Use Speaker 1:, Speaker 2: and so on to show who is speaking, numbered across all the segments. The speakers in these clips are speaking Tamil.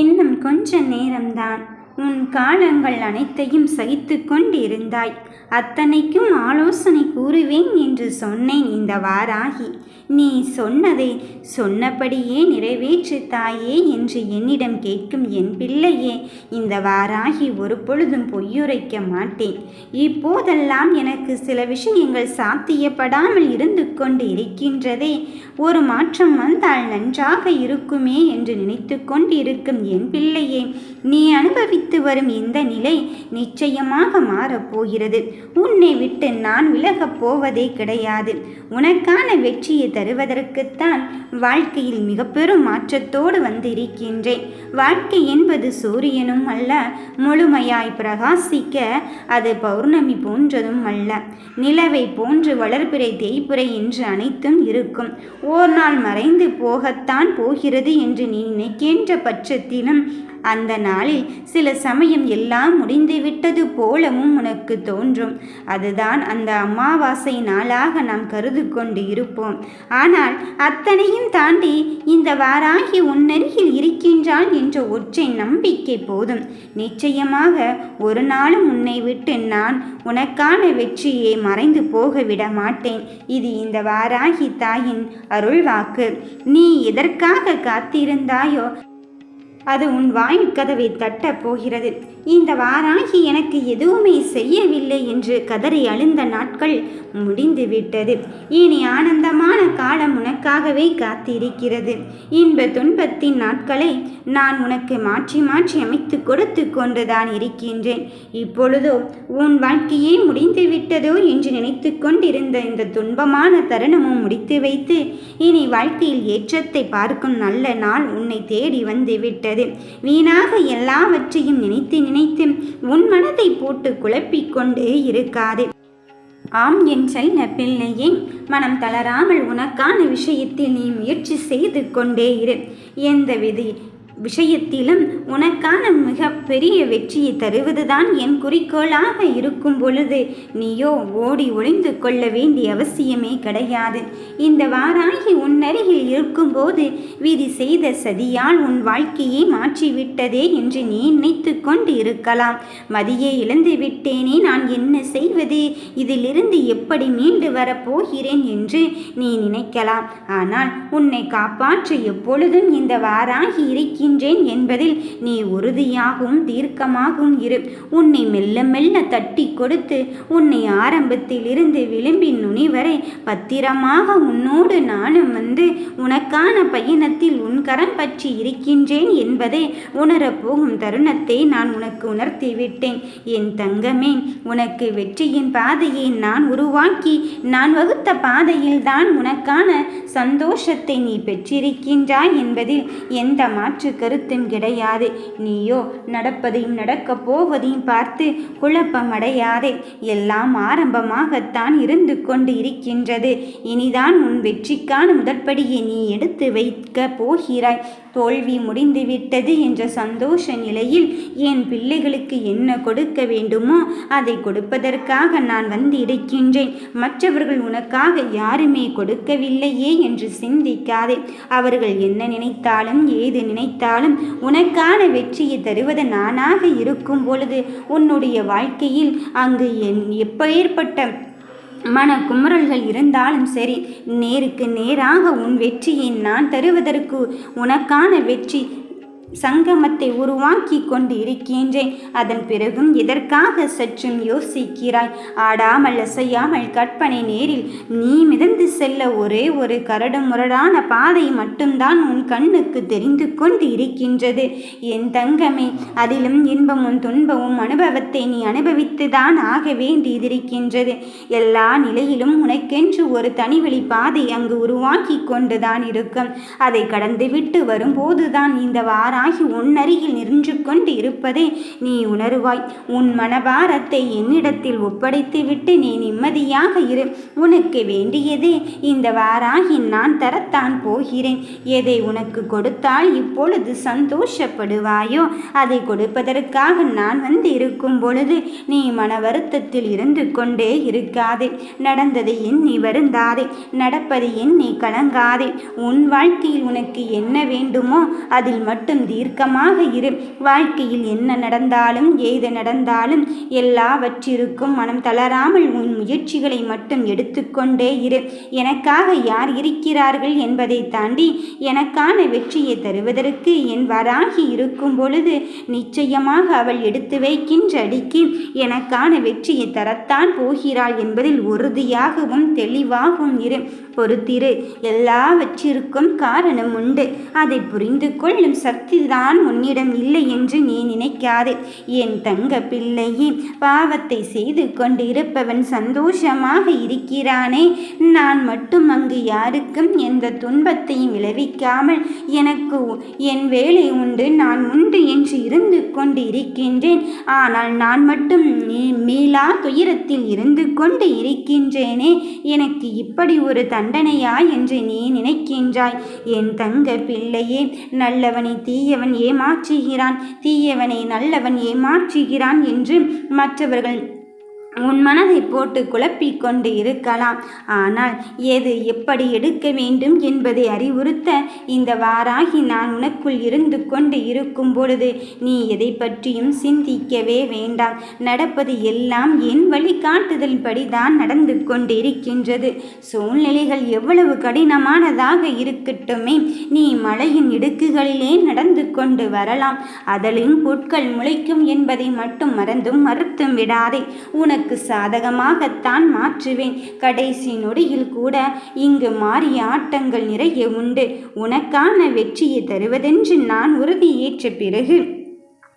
Speaker 1: இன்னும் கொஞ்ச நேரம்தான். உன் காலங்கள் அனைத்தையும் சகித்து கொண்டிருந்தாய். அத்தனைக்கும் ஆலோசனை கூறுவேன் என்று சொன்னேன் இந்த வாராகி. நீ சொன்னதை சொன்னபடியே நிறைவேற்று தாயே என்று என்னிடம் கேட்கும் என் பிள்ளையே இந்த வாராகி ஒரு பொழுதும் பொய்யுரைக்க மாட்டேன். இப்போதெல்லாம் எனக்கு சில விஷயங்கள் சாத்தியப்படாமல் இருந்து கொண்டு இருக்கின்றதே ஒரு மாற்றம் வந்தால் நன்றாக இருக்குமே என்று நினைத்து கொண்டிருக்கும் என் பிள்ளையே நீ அனுபவித்து வரும் இந்த நிலை நிச்சயமாக மாறப்போகிறது. உன்னை விட்டு நான் விலகப் போவதே கிடையாது. உனக்கான வெற்றியை தருவதற்குத்தான் வாழ்க்கையில் மிக பெரும் மாற்றத்தோடு வந்திருக்கின்றேன். வாழ்க்கை என்பது சூரியனும் அல்ல முழுமையாய் பிரகாசிக்க அது பௌர்ணமி போன்றதும் அல்ல. நிலவை போன்று வளர்பிறை தேய்பிறை என்று அனைத்தும் இருக்கும். ஓர் நாள் மறைந்து போகத்தான் போகிறது என்று நீ நினைக்கின்ற பட்சத்திலும் அந்த நாளில் சில சமயம் எல்லாம் முடிந்துவிட்டது போலவும் உனக்கு தோன்றும். அதுதான் அந்த அமாவாசை நாளாக நாம் கருது கொண்டு இருப்போம். ஆனால் அத்தனையும் தாண்டி இந்த வாராகி உன்னருகில் இருக்கின்றாள் என்ற ஒற்றை நம்பிக்கை போதும். நிச்சயமாக ஒரு நாளும் உன்னை விட்டு நான் உனக்கான வெற்றியை மறைந்து போக விட மாட்டேன். இது இந்த வாராகி தாயின் அருள்வாக்கு. நீ எதற்காக காத்திருந்தாயோ அது உன் வாயில் கதவை தட்டப் போகிறது. இந்த வாராகி எனக்கு எதுவுமே செய்யவில்லை என்று கதறி அழுந்த நாட்கள் முடிந்துவிட்டது இனி ஆனந்தமான காலம் உனக்காகவே காத்திருக்கிறது. இன்ப துன்பத்தின் நாட்களை நான் உனக்கு மாற்றி மாற்றி அமைத்து கொடுத்து கொண்டுதான் இருக்கின்றேன். இப்பொழுதோ உன் வாழ்க்கையே முடிந்து விட்டதோ என்று நினைத்து கொண்டிருந்த இந்த துன்பமான தருணமும் முடித்து வைத்து இனி வாழ்க்கையில் ஏற்றத்தை பார்க்கும் நல்ல நாள் உன்னை தேடி வந்து விட்டது. வீணாக எல்லாவற்றையும் நினைத்து நினைத்து உன் மனதை போட்டு குழப்பிக்கொண்டே இருக்காது. ஆம் என் செல்ல பிள்ளையே மனம் தளராமல் உனக்கான விஷயத்தில் நீ முயற்சி செய்து கொண்டே இரு. எந்த விதி விஷயத்திலும் உனக்கான மிக பெரிய வெற்றியை தருவதுதான் என் குறிக்கோளாக இருக்கும் பொழுது. நீயோ ஓடி ஒளிந்து கொள்ள வேண்டிய அவசியமே கிடையாது. இந்த வாராகி உன்னருகில் இருக்கும்போது விதி செய்த சதியால் உன் வாழ்க்கையை மாற்றிவிட்டதே என்று நீ நினைத்து கொண்டு இருக்கலாம் மதியை இழந்து விட்டேனே நான் என்ன செய்வது? இதிலிருந்து எப்படி மீண்டு வரப்போகிறேன் என்று நீ நினைக்கலாம். ஆனால் உன்னை காப்பாற்ற எப்பொழுதும் இந்த வாராகி இருக்கின்றேன் என்பதில் நீ உறுதியாகவும் தீர்க்கமாகவும் இரு. உன்னை மெல்ல மெல்ல தட்டி கொடுத்து உன்னை ஆரம்பத்தில் இருந்து விளிம்பின் நுனி வரை பத்திரமாக உன்னோடு நானும் வந்து உனக்கான பயணத்தில் உன் கரம் பற்றி இருக்கின்றேன் என்பதை உணரப்போகும் தருணத்தை நான் உனக்கு உணர்த்தி விட்டேன் என் தங்கமே உனக்கு வெற்றியின் பாதையை நான் உருவாக்கி நான் வகுத்த பாதையில் தான் உனக்கான சந்தோஷத்தை நீ பெற்றிருக்கின்றாய் என்பதில் எந்த மாற்று கருத்தும் கிடையாது. நீயோ நடப்பதையும் நடக்கப் போவதையும் பார்த்து குழப்பம் அடையாதே. எல்லாம் ஆரம்பமாகத்தான் இருந்து கொண்டு இருக்கின்றது. இனிதான் உன் வெற்றிக்கான முதற்படியை நீ எடுத்து வைக்க போகிறாய். தோல்வி முடிந்துவிட்டது என்ற சந்தோஷ நிலையில் என் பிள்ளைகளுக்கு என்ன கொடுக்க வேண்டுமோ அதை கொடுப்பதற்காக நான் வந்து இருக்கின்றேன். மற்றவர்கள் உனக்காக யாருமே கொடுக்கவில்லையே என்று சிந்திக்காதே. அவர்கள் என்ன நினைத்தாலும் ஏது நினைத்தாலும் உனக்கான வெற்றியை தருவது நானாக இருக்கும் பொழுது உன்னுடைய வாழ்க்கையில் அங்கு என் எப்பேற்பட்ட மன குமுறல்கள் இருந்தாலும் சரி நேருக்கு நேராக உன் வெற்றியை நான் தருவதற்கு உனக்கான வெற்றி சங்கமத்தை உருவாக்கி கொண்டு இருக்கின்றேன் அதன் பிறகும் எதற்காக சற்றும் யோசிக்கிறாய்? ஆடாமல் அசையாமல் கற்பனை நேரில் நீ மிதந்து செல்ல ஒரே ஒரு கரடு முரடான பாதை மட்டும்தான் உன் கண்ணுக்கு தெரிந்து கொண்டு இருக்கின்றது என் தங்கமே அதிலும் இன்பமும் துன்பமும் அனுபவத்தை நீ அனுபவித்துதான் ஆக வேண்டியதிருக்கின்றது எல்லா நிலையிலும் உனக்கென்று ஒரு தனிவெளி பாதை அங்கு உருவாக்கி கொண்டுதான் இருக்கும். அதை கடந்துவிட்டு வரும்போதுதான் இந்த வாரா ஆகி உன்னருகில் நின்று கொண்டு இருப்பதை நீ உணருவாய். உன் மனபாரத்தை என்னிடத்தில் ஒப்படைத்துவிட்டு நீ நிம்மதியாக இரு. உனக்கு வேண்டியது இந்த வாராகி நான் தரத்தான் போகிறேன். எதை உனக்கு கொடுத்தால் இப்பொழுது சந்தோஷப்படுவாயோ? அதை கொடுப்பதற்காக நான் வந்து இருக்கும் பொழுது நீ மன வருத்தத்தில் இருந்து கொண்டே இருக்காதே. நடந்தது என் நீ வருந்தாதே. நடப்பதை எண்ணி கலங்காதே. உன் வாழ்க்கையில் உனக்கு என்ன வேண்டுமோ அதில் மட்டும் தீர்க்கமாக இரு. வாழ்க்கையில் என்ன நடந்தாலும் ஏது நடந்தாலும் எல்லாவற்றிற்கும் மனம் தளராமல் உன் முயற்சிகளை மட்டும் எடுத்துக்கொண்டே இரு. எனக்காக யார் இருக்கிறார்கள் என்பதை தாண்டி எனக்கான வெற்றியை தருவதற்கு என் வராகி இருக்கும் பொழுது நிச்சயமாக அவள் எடுத்து வைக்கின்ற அடிக்கு எனக்கான வெற்றியை தரத்தான் போகிறாள் என்பதில் உறுதியாகவும் தெளிவாகவும் இரு. பொறுத்திரு. எல்லாவற்றிற்கும் காரணம் உண்டு. அதை புரிந்து கொள்ளும் சக்தி தான் உன்னிடம் இல்லை என்று நீ நினைக்காதே. என் தங்க பிள்ளையே பாவத்தை செய்து கொண்டு இருப்பவன் சந்தோஷமாக இருக்கிறானே. நான் மட்டும் அங்கு யாருக்கும் எந்த துன்பத்தையும் விளைவிக்காமல் எனக்கு என் வேலை உண்டு நான் உண்டு என்று இருந்து கொண்டு இருக்கின்றேன் ஆனால் நான் மட்டும் மீளா துயரத்தில் இருந்து கொண்டு இருக்கின்றேனே. எனக்கு இப்படி ஒரு தண்டனையா என்று நீ நினைக்கின்றாய்? என் தங்க பிள்ளையே நல்லவனை தீயவன் ஏமாற்றுகிறான். தீயவனை நல்லவன் ஏமாற்றுகிறான் என்று மற்றவர்கள் உன் மனதை போட்டு குழப்பிக் கொண்டு இருக்கலாம். ஆனால் எது எப்படி எடுக்க வேண்டும் என்பதை அறிவுறுத்த இந்த வாராகி நான் உனக்குள் இருந்து கொண்டு இருக்கும் பொழுது நீ எதை பற்றியும் சிந்திக்கவே வேண்டாம். நடப்பது எல்லாம் என் வழிகாட்டுதல் படிதான் நடந்து கொண்டிருக்கின்றது. சூழ்நிலைகள் எவ்வளவு கடினமானதாக இருக்கட்டுமே நீ மலையின் இடுக்குகளிலே நடந்து கொண்டு வரலாம். அதலும் புட்கள் முளைக்கும் என்பதை மட்டும் மறந்தும் மறுத்தும் விடாதே. உனக்கு உனக்கு சாதகமாகத்தான் மாற்றுவேன். கடைசி நொடியில் கூட இங்கு மாறிய ஆட்டங்கள் நிறைய உண்டு. உனக்கான வெற்றியை தருவதென்று நான் உறுதியேற்ற பிறகு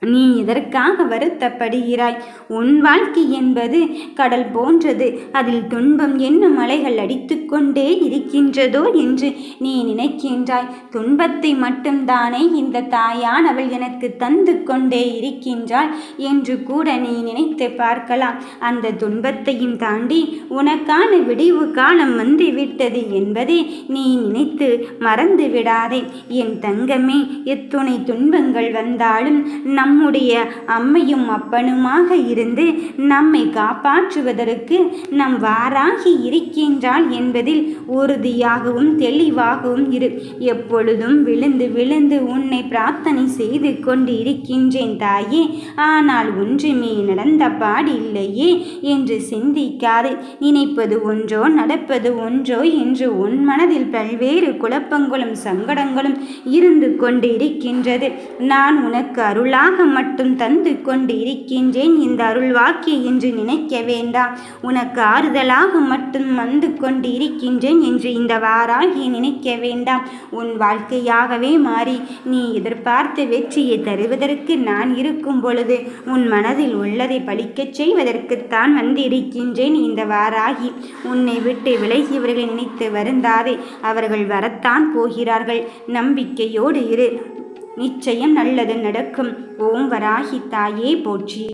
Speaker 1: நீ இதற்காக வருத்தப்படுகிறாய்? உன் வாழ்க்கை என்பது கடல் போன்றது. அதில் துன்பம் என்னும் மலைகள் அடித்துக்கொண்டே இருக்கின்றதோ என்று நீ நினைக்கின்றாய். துன்பத்தை மட்டும்தானே இந்த தாயானவள் எனக்கு தந்து கொண்டே இருக்கின்றாள் என்று கூட நீ நினைத்து பார்க்கலாம். அந்த துன்பத்தையும் தாண்டி உனக்கான விடிவு காலம் வந்துவிட்டது என்பதை நீ நினைத்து மறந்து விடாதே என் தங்கமே எத்துணை துன்பங்கள் வந்தாலும் நம் நம்முடைய அம்மையும் அப்பனுமாக இருந்து நம்மை காப்பாற்றுவதற்கு நம் வாராகி இருக்கின்றாள் என்பதில் உறுதியாகவும் தெளிவாகவும் இரு. எப்பொழுதும் விழுந்து விழுந்து உன்னை பிரார்த்தனை செய்து கொண்டு இருக்கின்றேன் தாயே. ஆனால் ஒன்றுமே நடந்த பாடில்லையே என்று சிந்திக்காது. நினைப்பது ஒன்றோ நடப்பது ஒன்றோ என்று உன் மனதில் பல்வேறு குழப்பங்களும் சங்கடங்களும் இருந்து கொண்டு இருக்கின்றது நான் உனக்கு அருளாக மட்டும் தந்து கொண்டு இருக்கின்றேன் இந்த அருள் வாக்கிய என்று நினைக்க வேண்டாம். உனக்கு ஆறுதலாக மட்டும் வந்து கொண்டு இருக்கின்றேன் என்று இந்த வாராகி நினைக்க வேண்டாம். உன் வாழ்க்கையாகவே மாறி நீ எதிர்பார்த்த வெற்றியை தருவதற்கு நான் இருக்கும் பொழுது உன் மனதில் உள்ளதை பழிக்கச் செய்வதற்குத்தான் வந்திருக்கின்றேன். இந்த வாராகி உன்னை விட்டு விலகியவர்களை நினைத்து வருந்தாதே. அவர்கள் வரத்தான் போகிறார்கள். நம்பிக்கையோடு இரு. நிச்சயம் நல்லது நடக்கும். ஓம் வராகி தாயே போற்றி.